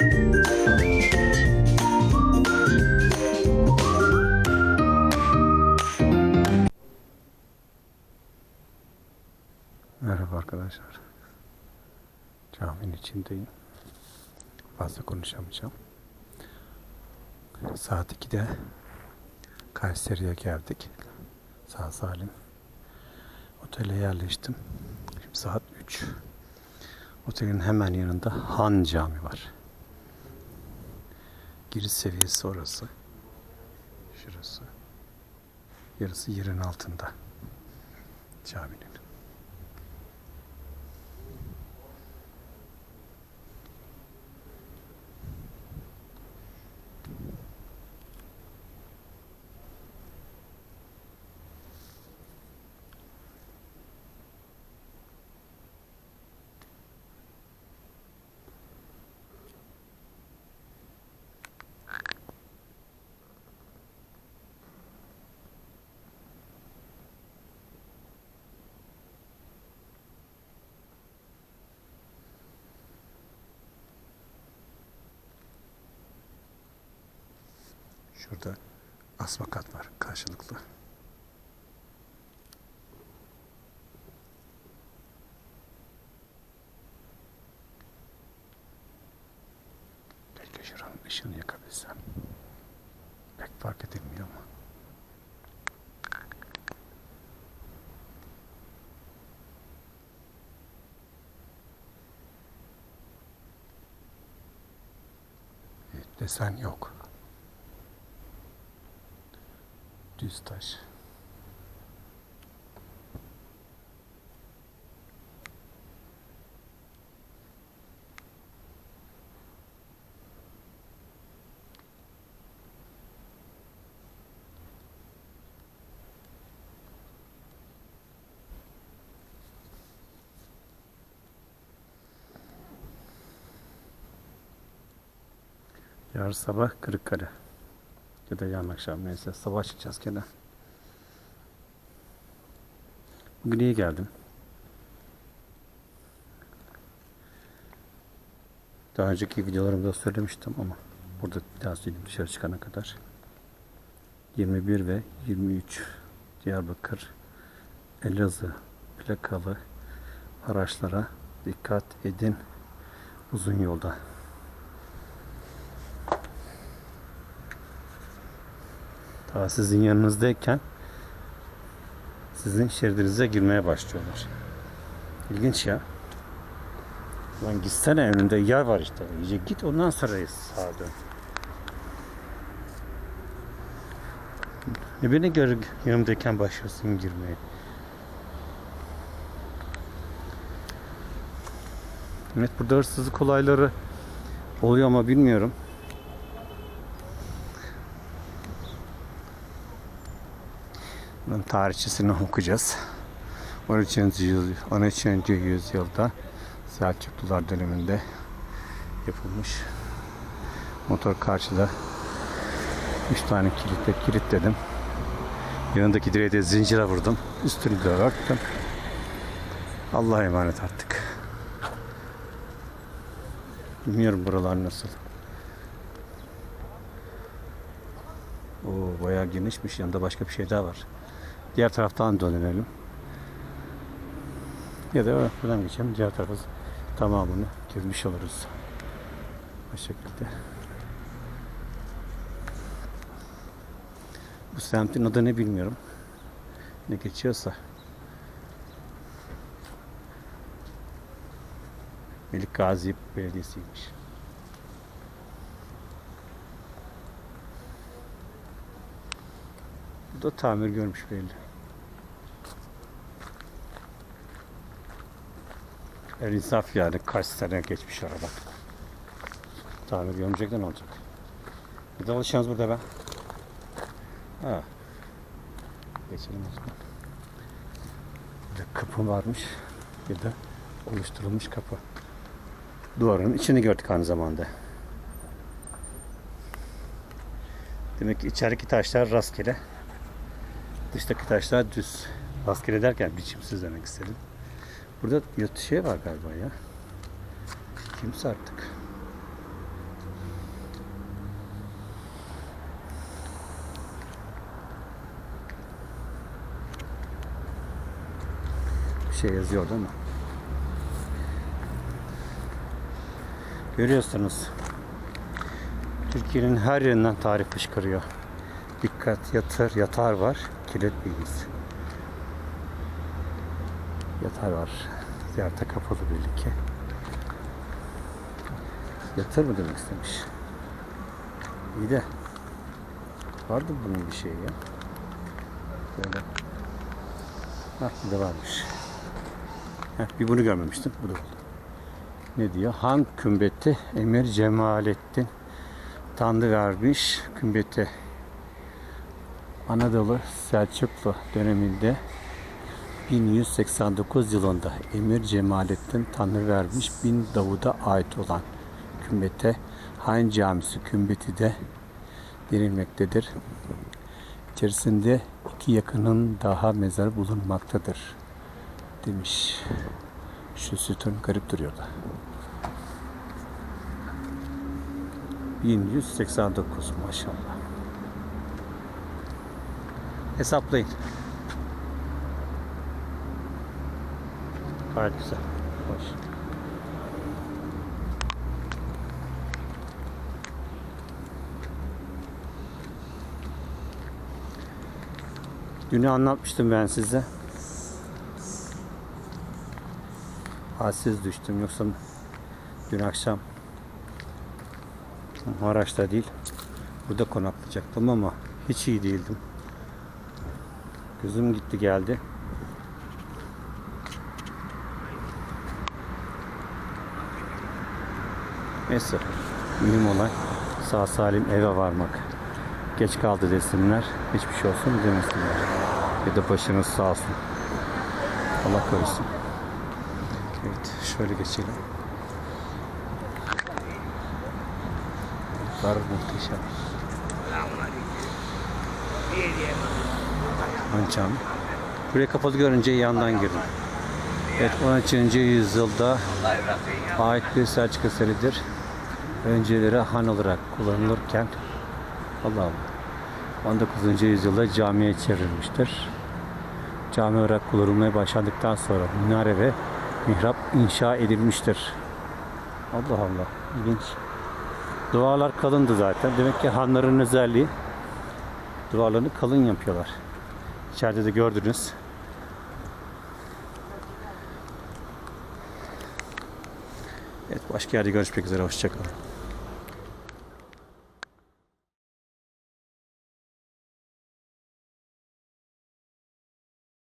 Merhaba arkadaşlar. Caminin içindeyim. Fazla konuşamayacağım. Saat 2'de Kayseri'ye geldik. Sağ salim. Otele yerleştim. Şimdi saat 3. Otelin hemen yanında Han Cami var. Giriş seviyesi orası. Şurası. Yarısı yerin altında. Caminin. Şurada asma kat var karşılıklı. Keşke şuranın ışığını yakabilsem. Pek fark edilmiyor ama. Evet, desen yok. Düz taş. Yarın sabah Kırıkkale. Ya da yarın akşam neyse sabah çıkacağız gene. Bugün iyi geldim. Daha önceki videolarımda söylemiştim ama burada bir daha söyleyeyim dışarı çıkana kadar. 21 ve 23 Diyarbakır Elazığ plakalı araçlara dikkat edin uzun yolda. Daha sizin yanınızdayken sizin şeridinize girmeye başlıyorlar. İlginç ya. Lan gitsene önünde yer var işte. İyice git ondan sonra sağa dön. Ne beni gör yanımdayken başlıyorsun girmeye. Evet burada hırsızlık olayları oluyor ama bilmiyorum. Bunun tarihçesini okuyacağız. 13. yüzyıl, 13. yüzyılda Selçuklular döneminde yapılmış. Motor karşıda 3 tane kilitle kilitledim. Yanındaki direğe de zincire vurdum. Üstünü de örttüm. Allah'a emanet artık. Bilmiyorum buralar nasıl. Oo, bayağı genişmiş. Yanında başka bir şey daha var. Diğer taraftan dönelim. Ya da buradan geçelim. Diğer tarafı tamamını gezmiş oluruz. Bu şekilde. Bu semtin adı ne bilmiyorum. Ne geçiyorsa. Melik Gazi Belediyesi'ymiş. Bu da tamir görmüş belli. El insaf yani kaç sene geçmiş araba. Tamir görmeyecek ne olacak? Bir de alışacağız burada be. Ha. Geçelim o zaman. Bir de kapı varmış. Bir de oluşturulmuş kapı. Duvarın içini gördük aynı zamanda. Demek ki içerideki taşlar rastgele. Dıştaki taşlar düz. Asker ederken biçimsiz demek istedim. Burada şey var galiba ya. Kimse artık. Bir şey yazıyor değil mi? Görüyorsunuz. Türkiye'nin her yerinden tarih fışkırıyor. Dikkat yatır, yatar var. Kilit bilgisi. Yatar var. Ziyarete kapalı belli ki. Yatır mı demek istemiş. İyi de vardı bunun bir şeyi ya. Böyle. Hah bir de varmış. Heh, bir bunu görmemiştim. Bu da oldu. Ne diyor? Han kümbeti Emir Cemalettin Tanrı vermiş kümbeti Anadolu Selçuklu döneminde 1189 yılında Emir Cemalettin Tanrı vermiş bin Davud'a ait olan kümbete Han Camisi kümbeti de denilmektedir. İçerisinde iki yakının daha mezarı bulunmaktadır demiş. Şu sütun garip duruyordu. 1189 maşallah. Hesaplayın. Gayet güzel. Hoş. Dün anlatmıştım ben size. Halsiz düştüm yoksa dün akşam Maraş'ta değil burada konaklayacaktım ama hiç iyi değildim. Gözüm gitti geldi. Neyse mühim olay sağ salim eve varmak. Geç kaldı desinler. Hiçbir şey olsun demesinler. Bir de başınız sağ olsun. Allah korusun. Evet şöyle geçelim. Var muhteşem. Ançam. Buraya kapalı görünce yandan girdim. Evet 13. yüzyılda ait bir Selçuk eseridir. Önceleri han olarak kullanılırken Allah Allah 19. yüzyılda camiye çevrilmiştir. Cami olarak kullanılmaya başlandıktan sonra minare ve mihrap inşa edilmiştir. Allah Allah ilginç. Duvarlar kalındı zaten. Demek ki hanların özelliği duvarlarını kalın yapıyorlar. İçeride de gördünüz. Evet başka yerde görüşmek üzere. Hoşçakalın.